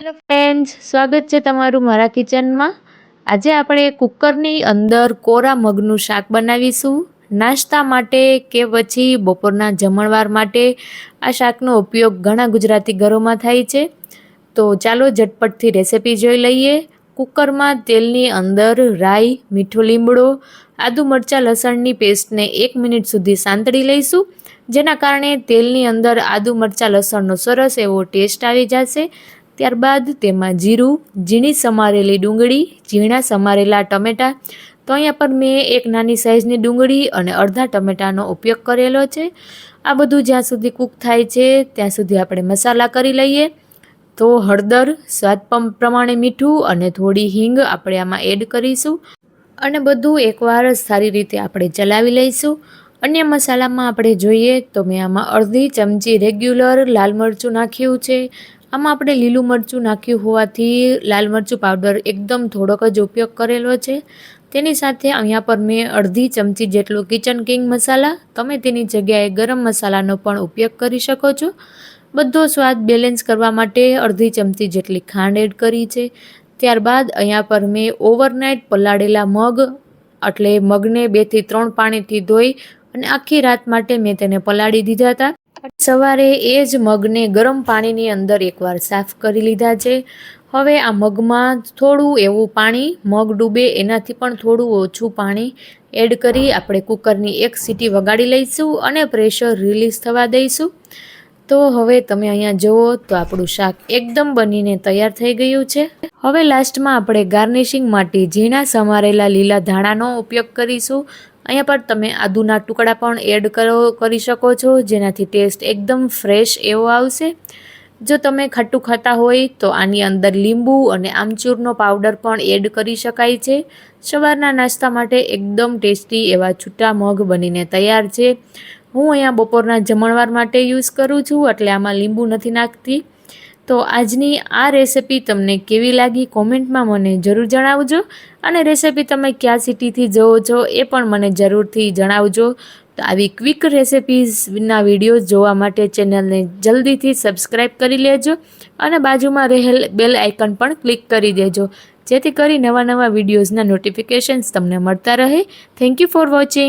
Hello friends સ્વાગત છે તમારું મારા કિચનમાં આજે આપણે કુકરની અંદર કોરા મગનું શાક બનાવીશું. નાસ્તા માટે કે પછી બપોરના જમણવાર માટે આ શાકનો ઉપયોગ ઘણા ગુજરાતી ઘરોમાં થાય છે. તો ચાલો ઝટપટથી રેસીપી જોઈ લઈએ. કુકરમાં તેલની અંદર રાઈ, મીઠો લીમડો, આદુ મરચાં, લસણની પેસ્ટને એક મિનિટ સુધી સાંતળી લઈશું, જેના કારણે તેલની અંદર આદુ મરચાં, લસણનો સરસ એવો ટેસ્ટ આવી જશે. ત્યારબાદ તેમાં જીરું, ઝીણી સમારેલી ડુંગળી, ઝીણા સમારેલા ટમેટાં. તો અહીંયા પર મેં એક નાની સાઇઝની ડુંગળી અને અડધા ટમેટાનો ઉપયોગ કરેલો છે. આ બધું જ્યાં સુધી કૂક થાય છે, ત્યાં સુધી આપણે મસાલા કરી લઈએ. તો હળદર, સ્વાદ પ્રમાણે મીઠું અને થોડી હિંગ આપણે આમાં એડ કરીશું. અને બધું એકવાર સારી રીતે આપણે ચલાવી લઈશું. અન્ય મસાલામાં આપણે જોઈએ તો મેં આમાં અડધી ચમચી રેગ્યુલર લાલ મરચું નાખ્યું છે. આમાં આપણે લીલું મરચું નાખ્યું હોવાથી લાલ મરચું પાવડર એકદમ થોડોક જ ઉપયોગ કરેલો છે. તેની સાથે અહીંયા પર મેં અડધી ચમચી જેટલો કિચન કિંગ મસાલા, તમે તેની જગ્યાએ ગરમ મસાલાનો પણ ઉપયોગ કરી શકો છો. બધો સ્વાદ બેલેન્સ કરવા માટે અડધી ચમચી જેટલી ખાંડ એડ કરી છે. ત્યારબાદ અહીંયા પર મેં ઓવરનાઇટ પલાળેલા મગ, એટલે મગને બેથી ત્રણ પાણીથી ધોઈ અને આખી રાત માટે મેં તેને પલાળી દીધા હતા. સવારે એ જ મગને ગરમ પાણીની અંદર એકવાર સાફ કરી લીધા છે. હવે આ મગમાં થોડું એવું પાણી, મગ ડૂબે એનાથી પણ થોડું ઓછું પાણી એડ કરી આપણે કુકરની એક સીટી વગાડી લઈશું અને પ્રેશર રિલીઝ થવા દઈશું. તો હવે તમે અહીંયા જુઓ તો આપણું શાક એકદમ બનીને તૈયાર થઈ ગયું છે. હવે લાસ્ટમાં આપણે ગાર્નિશિંગ માટે ઝીણા સમારેલા લીલા ધાણાનો ઉપયોગ કરીશું. અહીંયા પર તમે આદુના ટુકડા પણ એડ કરો, કરી શકો છો. જેનાથી ટેસ્ટ એકદમ ફ્રેશ એવો આવશે. જો તમે ખાટું ખાતા હોય તો આની અંદર લીંબુ અને આમચૂરનો પાવડર પણ એડ કરી શકાય છે. સવારના નાસ્તા માટે એકદમ ટેસ્ટી એવા છૂટા મગ બનીને તૈયાર છે. હું અહીંયા બપોરના જમણવાર માટે યુઝ કરું છું, એટલે આમાં લીંબુ નથી નાખતી. તો આજની આ રેસિપી તમને કેવી લાગી કોમેન્ટમાં મને જરૂર જણાવજો અને રેસિપી તમે કયા સિટીથી જોવો છો એ પણ મને જરૂરથી જણાવજો. તો આવી ક્વિક રેસિપીઝના વિડીયોઝ જોવા માટે ચેનલને જલ્દીથી સબસ્ક્રાઈબ કરી લેજો અને બાજુમાં રહેલ બેલ આઇકન પણ ક્લિક કરી દેજો. જેથી કરી નવા નવા વિડીયોઝના નોટિફિકેશન્સ તમને મળતા રહે. Thank you for watching.